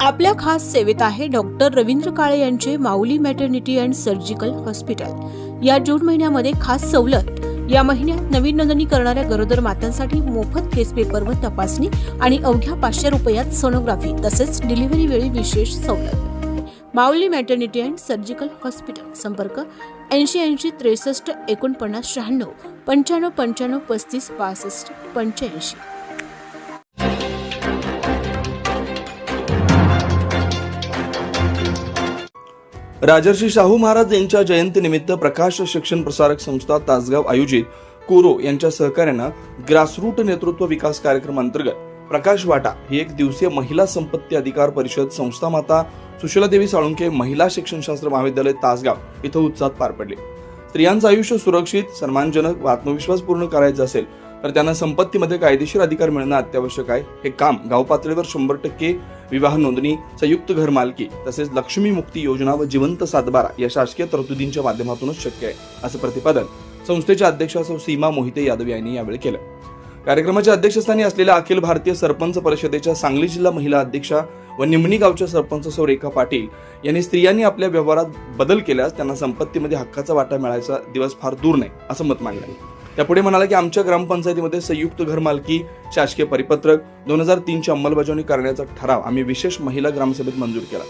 आपल्या खास सेवेत आहे डॉक्टर रवींद्र काळे यांचे Mauli maternity and surgical hospital. या जून महिन्यामध्ये खास सवलत या महिन्यात नवीन नोंदणी करणाऱ्या गरोदर मातांसाठी मोफत केस पेपर व तपासणी आणि अवघ्या पाचशे रुपयात सोनोग्राफी तसेच डिलिव्हरी वेळी विशेष सवलत. Mauli maternity and surgical hospital संपर्क ऐंशी ऐंशी त्रेसष्ट एकोणपन्नास शहाण्णव पंच्याण्णव पंच्याण्णव पस्तीस पासष्ट पंच्याऐंशी. राजर्षी शाहू महाराज यांच्या जयंतीनिमित्त प्रकाश शिक्षण प्रसारक संस्था तासगाव आयोजित कोरो यांच्या सहकार्यानं ग्रासरूट नेतृत्व विकास कार्यक्रम अंतर्गत प्रकाश वाटा ही एक दिवसीय महिला संपत्ती अधिकार परिषद संस्था माता सुशीलादेवी साळुंके महिला शिक्षणशास्त्र महाविद्यालय तासगाव इथं उत्साहात पार पडले. स्त्रियांचं आयुष्य सुरक्षित सन्मानजनक व आत्मविश्वास पूर्ण करायचं असेल तर त्यांना संपत्तीमध्ये कायदेशीर अधिकार मिळणं अत्यावश्यक आहे. हे काम गाव पातळीवर शंभर टक्के विवाह नोंदणी संयुक्त घर मालकी तसेच लक्ष्मी मुक्ती योजना व जिवंत सातबारा या शासकीय तरतुदींच्या माध्यमातूनच शक्य आहे असं प्रतिपादन संस्थेच्या अध्यक्षा सौ सीमा मोहिते यादव यांनी यावेळी केलं. कार्यक्रमाच्या अध्यक्षस्थानी असलेल्या अखिल भारतीय सरपंच परिषदेच्या सांगली जिल्हा महिला अध्यक्षा व निमणी गावच्या सरपंच सौ रेखा पाटील यांनी स्त्रियांनी आपल्या व्यवहारात बदल केल्यास त्यांना संपत्तीमध्ये हक्काचा वाटा मिळायचा दिवस फार दूर नाही असं मत मांडलं. त्यापुढे म्हणाला की आमच्या ग्रामपंचायतीमध्ये संयुक्त घरमालकी शासकीय परिपत्रक दोन हजार तीनची अंमलबजावणी करण्याचा ठराव आम्ही विशेष महिला ग्रामसभेत मंजूर केला.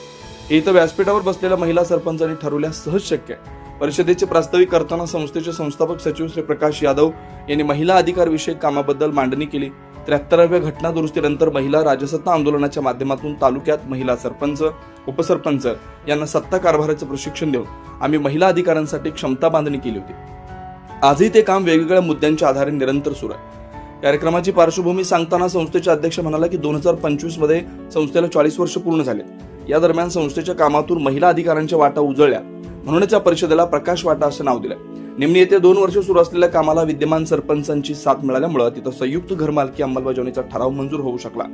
इथं व्यासपीठावर बसलेल्या महिला सरपंचांनी ठरवल्यास सहज शक्य आहे परिषदेचे प्रास्ताविक करताना संस्थेचे संस्थापक सचिव श्री प्रकाश यादव यांनी महिला अधिकार विषयक कामाबद्दल मांडणी केली. त्र्याहत्तराव्या घटना दुरुस्तीनंतर महिला राजसत्ता आंदोलनाच्या माध्यमातून तालुक्यात महिला सरपंच उपसरपंच यांना सत्ता कारभाराचं प्रशिक्षण देऊन आम्ही महिला अधिकारांसाठी क्षमता बांधणी केली होती. आजही ते काम वेगवेगळ्या मुद्द्यांच्या आधारे निरंतर सुरू आहे. कार्यक्रमाची पार्श्वभूमी सांगताना संस्थेचे अध्यक्ष म्हणाला की दोन हजार पंचवीसमध्ये संस्थेला चाळीस वर्ष पूर्ण झाले. या दरम्यान संस्थेच्या कामातून महिला अधिकारांच्या वाटा उजळल्या. म्हणूनच या परिषदेला प्रकाश वाटा असं नाव दिलं निम्नी येथे दोन वर्ष सुरू असलेल्या कामाला विद्यमान सरपंचांची साथ मिळाल्यामुळे तिथं संयुक्त घरमालकी अंमलबजावणीचा ठराव मंजूर होऊ शकला.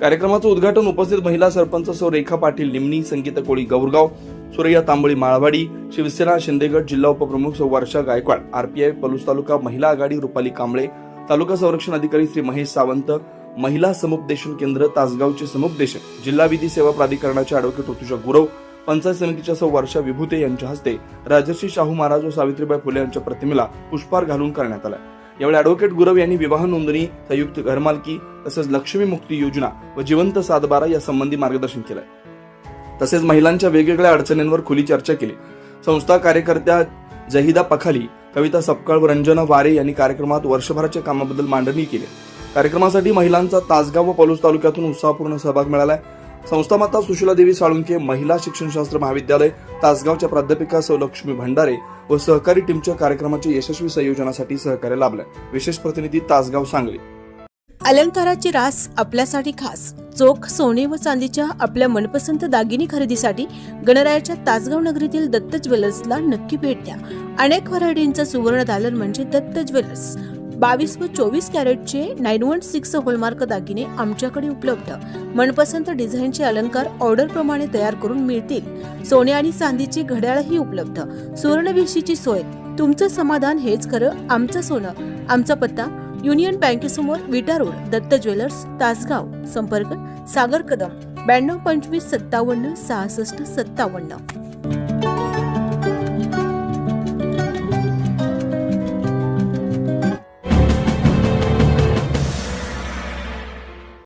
कार्यक्रमाचं उद्घाटन उपस्थित महिला सरपंच सौ रेखा पाटील निमणी संगीता कोळी गौरगाव सुरैया तांबळी माळवाडी शिवसेना शिंदेगड जिल्हा उपप्रमुख सौ वर्षा गायकवाड आरपीआय पलूस तालुका महिला आघाडी रुपाली कांबळे तालुका संरक्षण अधिकारी श्री महेश सावंत महिला समुपदेशन केंद्र तासगावचे समुपदेशक जिल्हा विधी सेवा प्राधिकरणाचे अॅडव्होकेट ऋतुजा गुरव पंचायत समितीच्या सौ वर्षा विभूते यांच्या हस्ते राजर्षी शाहू महाराज व सावित्रीबाई फुले यांच्या प्रतिमेला पुष्पहार घालून करण्यात आला. यावेळी अॅडव्होकेट गुरव यांनी विवाह नोंदणी संयुक्त घरमालकी तसेच लक्ष्मी मुक्ती योजना व जिवंत सातबारा या संबंधी मार्गदर्शन केलं तसेच महिलांच्या वेगवेगळ्या अडचणींवर खुली चर्चा केली. संस्था कार्यकर्त्या जहिदा पखाली कविता सपकाळ व रंजना वारे यांनी कार्यक्रमात वर्षभराच्या कामाबद्दल मांडणी केली. कार्यक्रमासाठी महिलांचा तासगाव व पलूस तालुक्यातून उत्साहपूर्ण सहभाग मिळालाय. आहे संस्थामाता सुशीला देवी साळुंके महिला शिक्षणशास्त्र महाविद्यालय तासगावच्या प्राध्यापिका सौ लक्ष्मी भंडारे व सहकारी टीमच्या कार्यक्रमाच्या यशस्वी संयोजनासाठी सहकार्य लाभले विशेष प्रतिनिधी तासगाव सांगली. अलंकाराची रास आपल्यासाठी खास. चोख सोने व चांदीच्या आपल्या मनपसंत दागिनी खरेदीसाठी गणरायाच्या तासगाव नगरीतील दत्त ज्वेलर्सला नक्की भेट द्या. अनेक व्हरायटींचं सुवर्ण दालन म्हणजे दत्त ज्वेलर्स. बावीस व चोवीस कॅरेटचे नाईन वन सिक्स होलमार्क दागिने आमच्याकडे उपलब्ध. मनपसंत डिझाईनचे अलंकार ऑर्डर प्रमाणे तयार करून मिळतील. सोने आणि चांदीची घड्याळही उपलब्ध. सुवर्णवेशीची सोय. तुमचं समाधान हेच खरं आमचं सोनं. आमचा पत्ता युनियन बँकेसमोर विटा रोड दत्त ज्वेलर्स तासगाव. संपर्क सागर कदम ब्याण्णव पंचवीस सत्तावन्न सहासष्ट सत्तावन्न.